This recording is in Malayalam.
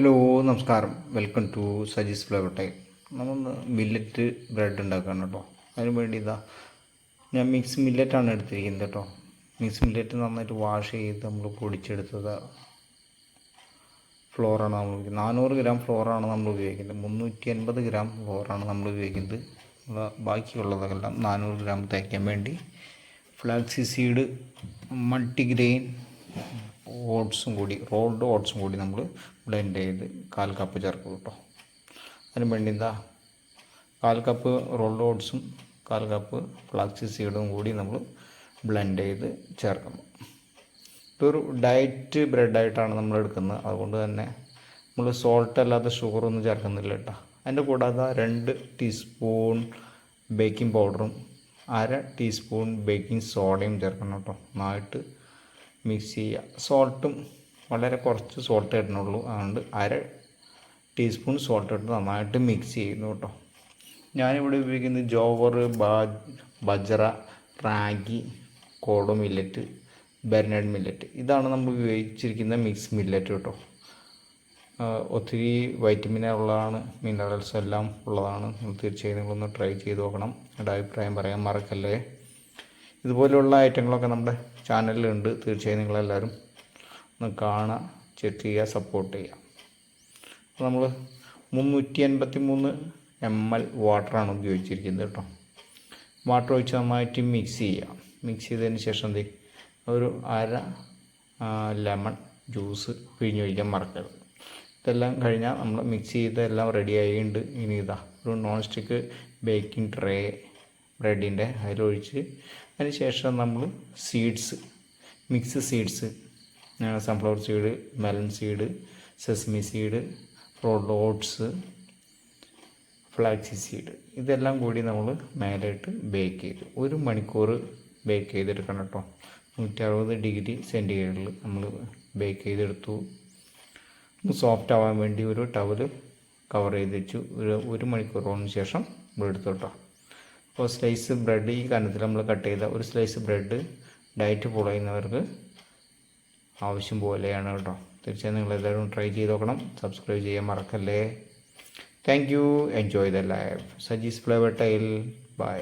ഹലോ നമസ്കാരം. Welcome to Saji's flavour time നമ്മൾ മില്ലറ്റ് ബ്രെഡ് ഉണ്ടാക്കുകയാണ് കേട്ടോ. അതിന് വേണ്ടി ഇതാ ഞാൻ മിക്സ് മില്ലറ്റാണ് എടുത്തിരിക്കുന്നത് കേട്ടോ. മിക്സ് മില്ലറ്റ് നന്നായിട്ട് വാഷ് ചെയ്ത് നമ്മൾ പൊടിച്ചെടുത്തത് ഫ്ലോറാണ് നമ്മൾ ഉപയോഗിക്കുന്നത്. നാനൂറ് ഗ്രാം ഫ്ലോറാണ് നമ്മൾ ഉപയോഗിക്കുന്നത്. മുന്നൂറ്റി അൻപത് ഗ്രാം ഫ്ലോറാണ് നമ്മൾ ഉപയോഗിക്കുന്നത്. ബാക്കിയുള്ളതെല്ലാം നാനൂറ് ഗ്രാം തയ്ക്കാൻ വേണ്ടി. ഫ്ലാക്സി സീഡ് മൾട്ടിഗ്രെയിൻ ഓട്സും കൂടി റോൾഡ് ഓട്സും കൂടി നമ്മൾ ബ്ലെൻഡ് ചെയ്ത് കാൽ കപ്പ് ചേർക്കും കേട്ടോ. അതിന് വേണ്ടി എന്താ? കാൽ കപ്പ് റോൾഡ് ഓട്സും കാൽ കപ്പ് ഫ്ലാക്സി സീഡും കൂടി നമ്മൾ ബ്ലെൻഡ് ചെയ്ത് ചേർക്കണം. ഇതൊരു ഡയറ്റ് ബ്രെഡായിട്ടാണ് നമ്മൾ എടുക്കുന്നത്. അതുകൊണ്ട് തന്നെ നമ്മൾ സോൾട്ട് അല്ലാതെ ഷുഗറൊന്നും ചേർക്കുന്നില്ല കേട്ടോ. അതിന്റെ കൂടാതെ രണ്ട് ടീസ്പൂൺ ബേക്കിംഗ് പൗഡറും അര ടീസ്പൂൺ ബേക്കിംഗ് സോഡയും ചേർക്കണം കേട്ടോ. നന്നായിട്ട് മിക്സ് ചെയ്യുക. സോൾട്ടും വളരെ കുറച്ച് സോൾട്ട് ഇടണുള്ളൂ. അതുകൊണ്ട് അര ടീസ്പൂൺ സോൾട്ട് ഇട്ട് നന്നായിട്ട് മിക്സ് ചെയ്യുന്നു കേട്ടോ. ഞാനിവിടെ ഉപയോഗിക്കുന്നത് jowar bajra ragi kodo millet barnyard millet ഇതാണ് നമ്മൾ ഉപയോഗിച്ചിരിക്കുന്ന മിക്സ് മില്ലറ്റ് കേട്ടോ. ഒത്തിരി വൈറ്റമിൻ ഉള്ളതാണ് മിനറൽസ് എല്ലാം ഉള്ളതാണ്. തീർച്ചയായും നിങ്ങളൊന്ന് ട്രൈ ചെയ്ത് നോക്കണം. എന്റെ അഭിപ്രായം പറയാൻ മറക്കല്ലേ. ഇതുപോലെയുള്ള ഐറ്റങ്ങളൊക്കെ നമ്മുടെ ചാനലിലുണ്ട്. തീർച്ചയായും നിങ്ങളെല്ലാവരും ഒന്ന് കാണുക ചെക്ക് ചെയ്യുക സപ്പോർട്ട് ചെയ്യുക. അപ്പോൾ നമ്മൾ മുന്നൂറ്റി എൺപത്തി മൂന്ന് എം എൽ വാട്ടറാണ് ഉപയോഗിച്ചിരിക്കുന്നത് കേട്ടോ. വാട്ടർ ഒഴിച്ച് നന്നായിട്ട് മിക്സ് ചെയ്യുക മിക്സ് ചെയ്തതിന് ശേഷം എന്ത് ഒരു അര ലെമൺ ജ്യൂസ് പിഴിഞ്ഞൊഴിക്കാൻ മറക്കരുത്. ഇതെല്ലാം കഴിഞ്ഞാൽ നമ്മൾ മിക്സ് ചെയ്ത് എല്ലാം റെഡി ആയിട്ടുണ്ട്. ഇനി ഇതാ ഒരു നോൺ സ്റ്റിക്ക് ബേക്കിംഗ് ട്രേ ബ്രെഡിന്റെ അതിലൊഴിച്ച് അതിന് ശേഷം നമ്മൾ seeds mix seeds sunflower seed melon seed sesame seed rolled oats flaxseed ഇതെല്ലാം കൂടി നമ്മൾ മേലായിട്ട് ബേക്ക് ചെയ്തു. ഒരു മണിക്കൂർ ബേക്ക് ചെയ്തെടുക്കണം കേട്ടോ. നൂറ്റി അറുപത് ഡിഗ്രി സെന്റിഗ്രേഡിൽ നമ്മൾ ബേക്ക് ചെയ്തെടുത്തു. സോഫ്റ്റ് ആവാൻ വേണ്ടി ഒരു ടവൽ കവർ ചെയ്ത് വെച്ചു. ഒരു ഒരു മണിക്കൂറോളിന് ശേഷം നമ്മൾ എടുത്തു കേട്ടോ. അപ്പോൾ സ്ലൈസ് ബ്രെഡ് ഈ കനത്തിൽ നമ്മൾ കട്ട് ചെയ്ത ഒരു സ്ലൈസ് ബ്രെഡ് ഡയറ്റ് ഫോളോ ചെയ്യുന്നവർക്ക് ആവശ്യം പോലെയാണ് കേട്ടോ. തീർച്ചയായും നിങ്ങൾ എല്ലാവരും ട്രൈ ചെയ്ത് നോക്കണം. സബ്സ്ക്രൈബ് ചെയ്യാൻ മറക്കല്ലേ. Thank you enjoy the life Saji's flavour time. Bye